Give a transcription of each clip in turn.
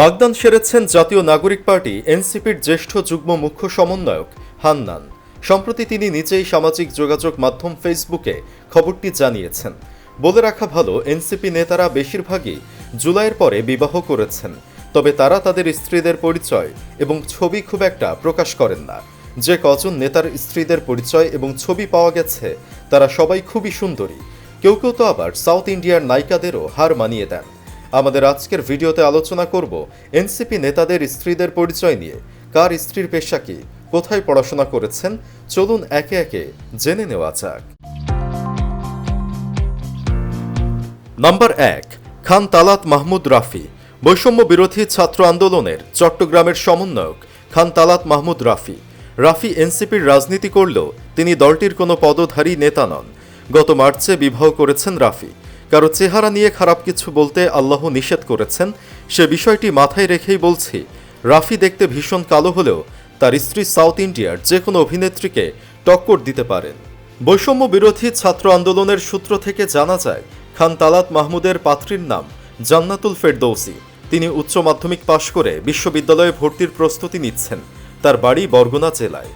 বাগদান সেরেছেন জাতীয় নাগরিক পার্টি, এনসিপির জ্যেষ্ঠ যুগ্ম মুখ্য সমন্বয়ক হান্নান। সম্প্রতি তিনি নিজেই সামাজিক যোগাযোগ মাধ্যম ফেসবুকে খবরটি জানিয়েছেন। বলে রাখা ভালো, এনসিপি নেতারা বেশিরভাগই জুলাইয়ের পরে বিবাহ করেছেন। তবে তারা তাদের স্ত্রীদের পরিচয় এবং ছবি খুব একটা প্রকাশ করেন না। যে কজন নেতার স্ত্রীদের পরিচয় এবং ছবি পাওয়া গেছে, তারা সবাই খুবই সুন্দরী। কেউ কেউ তো আবার সাউথ ইন্ডিয়ার নায়িকাদেরও হার মানিয়ে দেন। আমাদের আজকের ভিডিওতে আলোচনা করব এনসিপি নেতাদের স্ত্রীদের পরিচয় নিয়ে। কার স্ত্রীর পেশা কি? কোথায় পড়াশোনা করেছেন? চলুন একে একে জেনে নেওয়া যাক। নাম্বার এক, খান তালাত মাহমুদ রাফি, বৈষম্য বিরোধী ছাত্র আন্দোলনের চট্টগ্রামের সমন্বয়ক খান তালাত মাহমুদ রাফি। রাফি এনসিপির রাজনীতি করলেও তিনি দলটির কোনো পদধারী নেতা নন। গত মার্চে বিবাহ করেছেন রাফি। কারও চেহারা নিয়ে খারাপ কিছু বলতে আল্লাহ নিষেধ করেছেন, সে বিষয়টি মাথায় রেখেই বলছি, রাফি দেখতে ভীষণ কালো হলেও তার স্ত্রী সাউথ ইন্ডিয়ার যে কোনো অভিনেত্রীকে টক্কর দিতে পারেন। বৈষম্য বিরোধী ছাত্র আন্দোলনের সূত্র থেকে জানা যায়, খান তালাত মাহমুদের পাত্রীর নাম জান্নাতুল ফেরদৌসি। তিনি উচ্চ মাধ্যমিক পাশ করে বিশ্ববিদ্যালয়ে ভর্তির প্রস্তুতি নিচ্ছেন, তার বাড়ি বরগুনা জেলায়।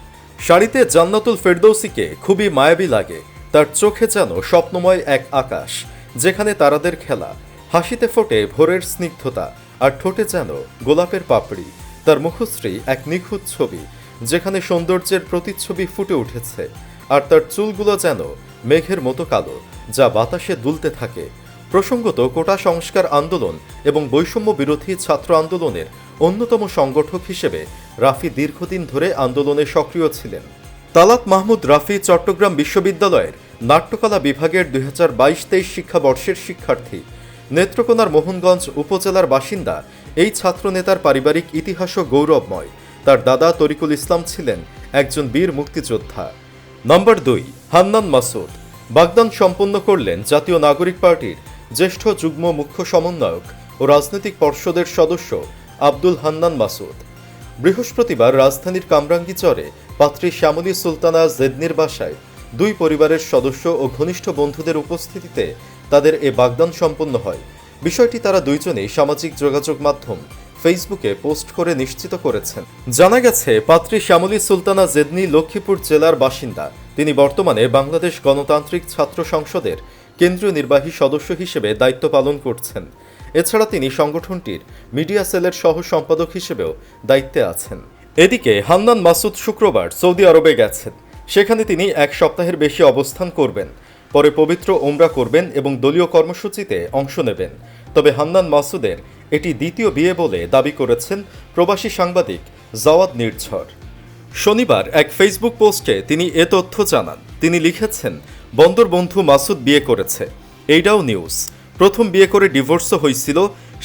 শাড়িতে জান্নাতুল ফেরদৌসিকে খুবই মায়াবী লাগে, তার চোখে যেন স্বপ্নময় এক আকাশ। যেখানে তারাদের খেলা, হাসিতে ফোটে ভোরের স্নিগ্ধতা, আর ঠোঁটে যেন গোলাপের পাপড়ি, তার মুখশ্রী এক নিখুঁত ছবি, যেখানে সৌন্দর্যের প্রতিচ্ছবি ফুটে উঠেছে, আর তার চুলগুলো যেন মেঘের মতো কালো, যা বাতাসে দুলতে থাকে। প্রসঙ্গত কোটা সংস্কার আন্দোলন এবং বৈষম্য বিরোধী ছাত্র আন্দোলনের অন্যতম সংগঠক হিসেবে রাফি দীর্ঘদিন ধরে আন্দোলনে সক্রিয় ছিলেন। তালাত মাহমুদ রাফি চট্টগ্রাম বিশ্ববিদ্যালয়ের নাট্যকলা বিভাগের দুই হাজার বাইশ তেইশ শিক্ষাবর্ষের শিক্ষার্থী। নেত্রকোনার মোহনগঞ্জ উপজেলার বাসিন্দা, এই ছাত্রনেতার পারিবারিক ইতিহাসও গৌরবময়। তার দাদা তরিকুল ইসলাম ছিলেন একজন বীর মুক্তিযোদ্ধা। নম্বর দুই, হান্নান মাসুদ। বাগদান সম্পন্ন করলেন জাতীয় নাগরিক পার্টির জ্যেষ্ঠ যুগ্ম মুখ্য সমন্বয়ক ও রাজনৈতিক পর্ষদের সদস্য আব্দুল হান্নান মাসুদ। বৃহস্পতিবার রাজধানীর কামরাঙ্গি চরে পাত্রী শ্যামলী সুলতানা জেদনির বাসায় দুই পরিবারের সদস্য ও ঘনিষ্ঠ বন্ধুদের উপস্থিতিতে তাদের এ বাগদান সম্পন্ন হয়। বিষয়টি তারা দুইজনেই সামাজিক যোগাযোগ মাধ্যম ফেসবুকে পোস্ট করে নিশ্চিত করেছেন। জানা গেছে, পাত্রী শ্যামলী সুলতানা জেদনি লক্ষ্মীপুর জেলার বাসিন্দা। তিনি বর্তমানে বাংলাদেশ গণতান্ত্রিক ছাত্র সংসদের কেন্দ্রীয় নির্বাহী সদস্য হিসেবে দায়িত্ব পালন করছেন। এছাড়া তিনি সংগঠনটির মিডিয়া সেলের সহ সম্পাদক হিসেবেও দায়িত্বে আছেন। এদিকে হান্নান মাসুদ শুক্রবার সৌদি আরবে গেছেন। সেখানে তিনি এক সপ্তাহের বেশি অবস্থান করবেন। পরে পবিত্র ওমরা করবেন এবং দলীয় কর্মসূচিতে অংশ নেবেন। তবে হান্নান মাসুদের এটি দ্বিতীয় বিয়ে বলে দাবি করেছেন প্রবাসী সাংবাদিক জাওয়াদ নির্ঝর। শনিবার এক ফেসবুক পোস্টে তিনি এ তথ্য জানান। তিনি লিখেছেন, বন্দর বন্ধু মাসুদ বিয়ে করেছে। এইটাও নিউজ। প্রথম বিয়ে করে ডিভোর্সও হয়েছিল,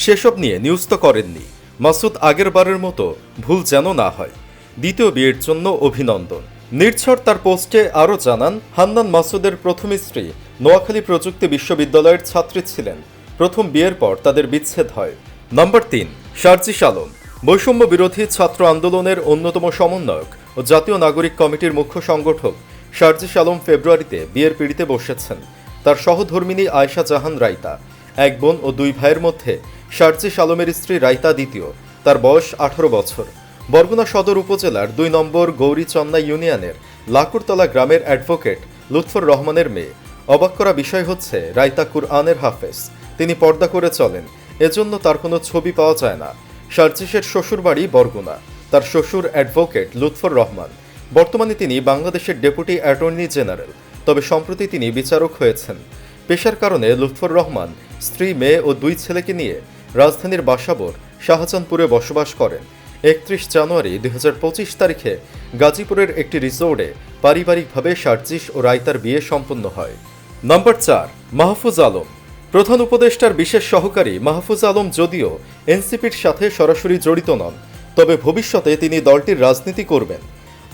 সেসব নিয়ে নিউজ তো করেননি। মাসুদ আগের বারের মতো ভুল যেন না হয়। দ্বিতীয় বিয়ের জন্য অভিনন্দন। নির্ঝর তার পোস্টে আরও জানান, হান্নান মাসুদের প্রথম স্ত্রী নোয়াখালী প্রযুক্তি বিশ্ববিদ্যালয়ের ছাত্রী ছিলেন। প্রথম বিয়ের পর তাদের বিচ্ছেদ হয়। নম্বর তিন শারজিস আলম বৈষম্য বিরোধী ছাত্র আন্দোলনের অন্যতম সমন্বয়ক ও জাতীয় নাগরিক কমিটির মুখ্য সংগঠক শারজিস আলম ফেব্রুয়ারিতে বিয়ের পিড়িতে বসেছেন। তার সহধর্মিনী আয়শা জাহান রাইতা, এক বোন ও দুই ভাইয়ের মধ্যে শারজিস আলমের স্ত্রী রাইতা দ্বিতীয়, তার বয়স আঠারো বছর। বরগুনা সদর উপজেলার দুই নম্বর গৌরীচন্না ইউনিয়নের লাকুরতলা গ্রামের অ্যাডভোকেট লুৎফর রহমানের মেয়ে। অবাক করা বিষয় হচ্ছে, রাইতা কুরআনের হাফেজ। তিনি পর্দা করে চলেন, এজন্য তার কোনো ছবি পাওয়া যায় না। শারজিসের শ্বশুরবাড়ি বরগুনা, তার শ্বশুর অ্যাডভোকেট লুৎফর রহমান। বর্তমানে তিনি বাংলাদেশের ডেপুটি অ্যাটর্নি জেনারেল। তবে সম্প্রতি তিনি বিচারক হয়েছেন। পেশার কারণে লুৎফর রহমান স্ত্রী, মেয়ে ও দুই ছেলেকে নিয়ে রাজধানীর বাসাবর শাহজাহানপুরে বসবাস করেন। একত্রিশ জানুয়ারি দু হাজার পঁচিশ তারিখে গাজীপুরের একটি রিসোর্টে পারিবারিকভাবে শারজিস ও রায়তার বিয়ে সম্পন্ন হয়। নম্বর চার, মাহফুজ আলম। প্রধান উপদেষ্টার বিশেষ সহকারী মাহফুজ আলম যদিও এনসিপির সাথে সরাসরি জড়িত নন, তবে ভবিষ্যতে তিনি দলটির রাজনীতি করবেন।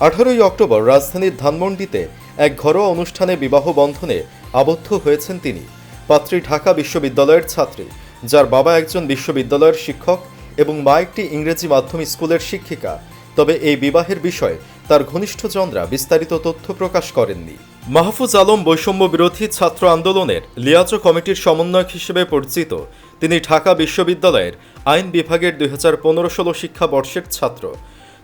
আঠারোই অক্টোবর রাজধানীর ধানমন্ডিতে এক ঘরোয়া অনুষ্ঠানে বিবাহ বন্ধনে আবদ্ধ হয়েছেন তিনি। পাত্রী ঢাকা বিশ্ববিদ্যালয়ের ছাত্রী, যার বাবা একজন বিশ্ববিদ্যালয়ের শিক্ষক এবং মা একটি ইংরেজি মাধ্যম স্কুলের শিক্ষিকা। তবে এই বিবাহের বিষয়ে তার ঘনিষ্ঠজনরা বিস্তারিত তথ্য প্রকাশ করেননি। মাহফুজ আলম বৈষম্য বিরোধী ছাত্র আন্দোলনের লিয়াজো কমিটির সমন্বয়ক হিসেবে পরিচিত, তিনি ঢাকা বিশ্ববিদ্যালয়ের আইন বিভাগের দুই হাজার পনেরো ষোলো শিক্ষাবর্ষের ছাত্র।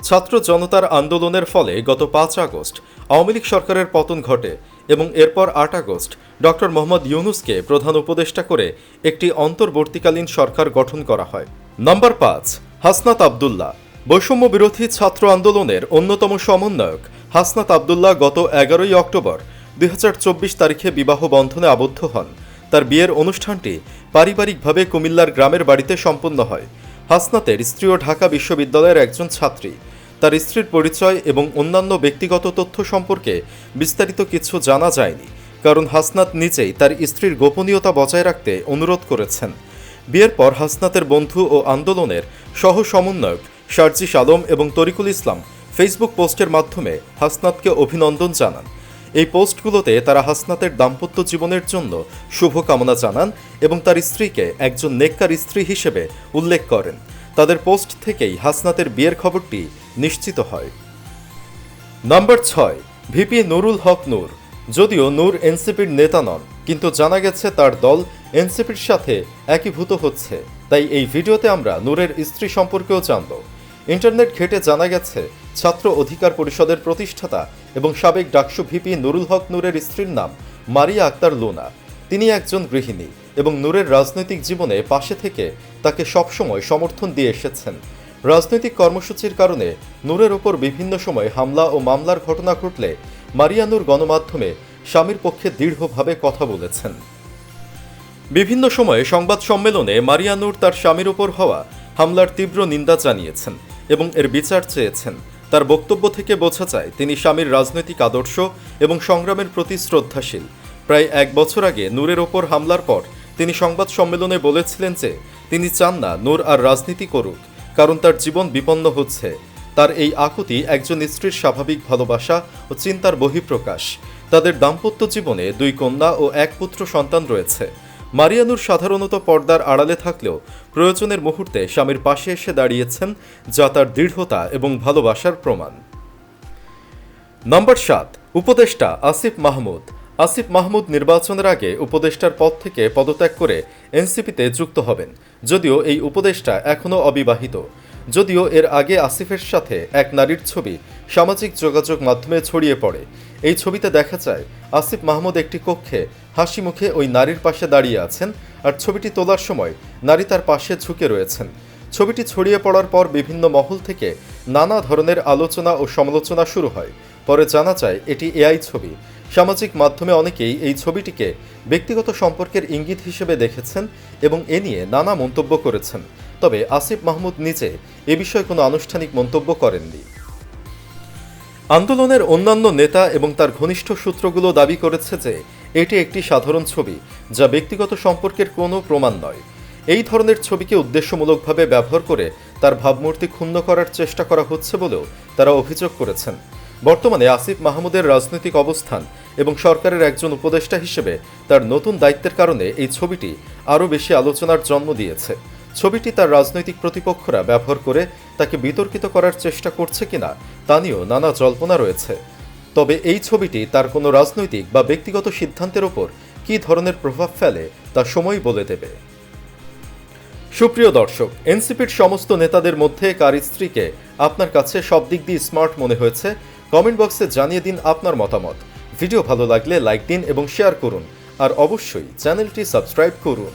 ছাত্র জনতার আন্দোলনের ফলে গত পাঁচ আগস্ট আওয়ামী লীগ সরকারের পতন ঘটে এবং এরপর আট আগস্ট ডক্টর মোহাম্মদ ইউনুসকে প্রধান উপদেষ্টা করে একটি অন্তর্বর্তীকালীন সরকার গঠন করা হয়। নম্বর পাঁচ, হাসনাত আবদুল্লাহ। বৈষম্য বিরোধী ছাত্র আন্দোলনের অন্যতম সমন্বয়ক হাসনাত আবদুল্লাহ গত এগারোই অক্টোবর দুই হাজার চব্বিশ তারিখে বিবাহ বন্ধনে আবদ্ধ হন। তার বিয়ের অনুষ্ঠানটি পারিবারিকভাবে কুমিল্লার গ্রামের বাড়িতে সম্পন্ন হয়। হাসনাতের স্ত্রীও ঢাকা বিশ্ববিদ্যালয়ের একজন ছাত্রী। তার স্ত্রীর পরিচয় এবং অন্যান্য ব্যক্তিগত তথ্য সম্পর্কে বিস্তারিত কিছু জানা যায়নি, কারণ হাসনাত নিজেই তার স্ত্রীর গোপনীয়তা বজায় রাখতে অনুরোধ করেছেন। বিয়ের পর হাসনাতের বন্ধু ও আন্দোলনের সহ সমন্বয়ক শারজিস আলম এবং তরিকুল ইসলাম ফেসবুক পোস্টের মাধ্যমে হাসনাতকে অভিনন্দন জানান। এই পোস্টগুলোতে তারা হাসনাতের দাম্পত্য জীবনের জন্য শুভকামনা জানান এবং তার স্ত্রীকে একজন নেককার স্ত্রী হিসেবে উল্লেখ করেন। তাদের পোস্ট থেকেই হাসনাতের বিয়ের খবরটি নিশ্চিত হয়। নাম্বার ছয়, ভিপি নুরুল হক নূর। যদিও নূর এনসিপির নেতা নন, কিন্তু জানা গেছে তার দল এনসিপির সাথে একীভূত হচ্ছে। তাই এই ভিডিওতে আমরা নূরের স্ত্রী সম্পর্কেও জানব। ইন্টারনেট ঘেটে জানা গেছে ছাত্র অধিকার পরিষদের প্রতিষ্ঠাতা এবং সাবেক ডাকসু ভিপি নুরুল হক নূরের স্ত্রীর নাম মারিয়া আক্তার লোনা। তিনি একজন গৃহিণী এবং নূরের রাজনৈতিক জীবনে পাশে থেকে তাকে সবসময় সমর্থন দিয়ে এসেছেন। রাজনৈতিক কর্মসূচির কারণে নূরের ওপর বিভিন্ন সময় হামলা ও মামলার ঘটনা ঘটলে মারিয়ানুর গণমাধ্যমে স্বামীর পক্ষে দৃঢ়ভাবে কথা বলেছেন। বিভিন্ন সময়ে সংবাদ সম্মেলনে মারিয়ানুর তার স্বামীর ওপর হওয়া হামলার তীব্র নিন্দা জানিয়েছেন এবং এর বিচার চেয়েছেন। তার বক্তব্য থেকে বোঝা যায়, তিনি স্বামীর রাজনৈতিক আদর্শ এবং সংগ্রামের প্রতি শ্রদ্ধাশীল। প্রায় এক বছর আগে নূরের ওপর হামলার পর তিনি সংবাদ সম্মেলনে বলেছিলেন যে, তিনি চান না নূর আর রাজনীতি করুক, কারণ তার জীবন বিপন্ন হচ্ছে। তার এই আকুতি একজন স্ত্রীর স্বাভাবিক ভালোবাসা ও চিন্তার বহিঃপ্রকাশ। তাদের দাম্পত্য জীবনে দুই কন্যা ও এক পুত্র সন্তান রয়েছে। মারিয়ানুর সাধারণত পর্দার আড়ালে থাকলেও প্রয়োজনের মুহূর্তে স্বামীর পাশে এসে দাঁড়িয়েছেন যা তার দৃঢ়তা এবং ভালোবাসার প্রমাণ। নম্বর সাত, উপদেষ্টা আসিফ মাহমুদ। আসিফ মাহমুদ নির্বাচনের আগে উপদেষ্টার পদ থেকে পদত্যাগ করে এনসিপিতে যুক্ত হবেন। যদিও এই উপদেষ্টা এখনও অবিবাহিত। যদিও এর আগে আসিফের সাথে এক নারীর ছবি সামাজিক যোগাযোগ মাধ্যমে ছড়িয়ে পড়ে। এই ছবিতে দেখা যায়, আসিফ মাহমুদ একটি কক্ষে হাসি মুখে ওই নারীর পাশে দাঁড়িয়ে আছেন আর ছবিটি তোলার সময় নারী তার পাশে ঝুঁকে রয়েছেন। ছবিটি ছড়িয়ে পড়ার পর বিভিন্ন মহল থেকে নানা ধরনের আলোচনা ও সমালোচনা শুরু হয়। পরে জানা যায়, এটি এআই ছবি। সামাজিক মাধ্যমে অনেকেই এই ছবিটিকে ব্যক্তিগত সম্পর্কের ইঙ্গিত হিসেবে দেখেছেন এবং এ নিয়ে নানা মন্তব্য করেছেন। তবে আসিফ মাহমুদ নিজে এ বিষয়ে কোনো আনুষ্ঠানিক মন্তব্য করেননি। আন্দোলনের অন্যান্য নেতা এবং তার ঘনিষ্ঠ সূত্রগুলো দাবি করেছে যে এটি একটি সাধারণ ছবি, যা ব্যক্তিগত সম্পর্কের কোনো প্রমাণ নয়। এই ধরনের ছবিকে উদ্দেশ্যমূলকভাবে ব্যবহার করে তার ভাবমূর্তি ক্ষুণ্ণ করার চেষ্টা করা হচ্ছে বলেও তারা অভিযোগ করেছেন। বর্তমানে আসিফ মাহমুদের রাজনৈতিক অবস্থান এবং সরকারের একজন উপদেষ্টা হিসেবে তার নতুন দায়িত্বের কারণে এই ছবিটি আরও বেশি আলোচনার জন্ম দিয়েছে। ছবিটি তার রাজনৈতিক প্রতিপক্ষরা ব্যবহার করে তাকে বিতর্কিত করার চেষ্টা করছে কিনা তা নিয়েও নানা জল্পনা রয়েছে। তবে এই ছবিটি তার কোনো রাজনৈতিক বা ব্যক্তিগত সিদ্ধান্তের ওপর কী ধরনের প্রভাব ফেলে তা সময় বলে দেবে। সুপ্রিয় দর্শক, এনসিপির সমস্ত নেতাদের মধ্যে কার স্ত্রীকে আপনার কাছে সব দিক দিয়ে স্মার্ট মনে হয়েছে? কমেন্ট বক্সে জানিয়ে দিন আপনার মতামত। ভিডিও ভালো লাগলে লাইক দিন এবং শেয়ার করুন। আর অবশ্যই চ্যানেলটি সাবস্ক্রাইব করুন।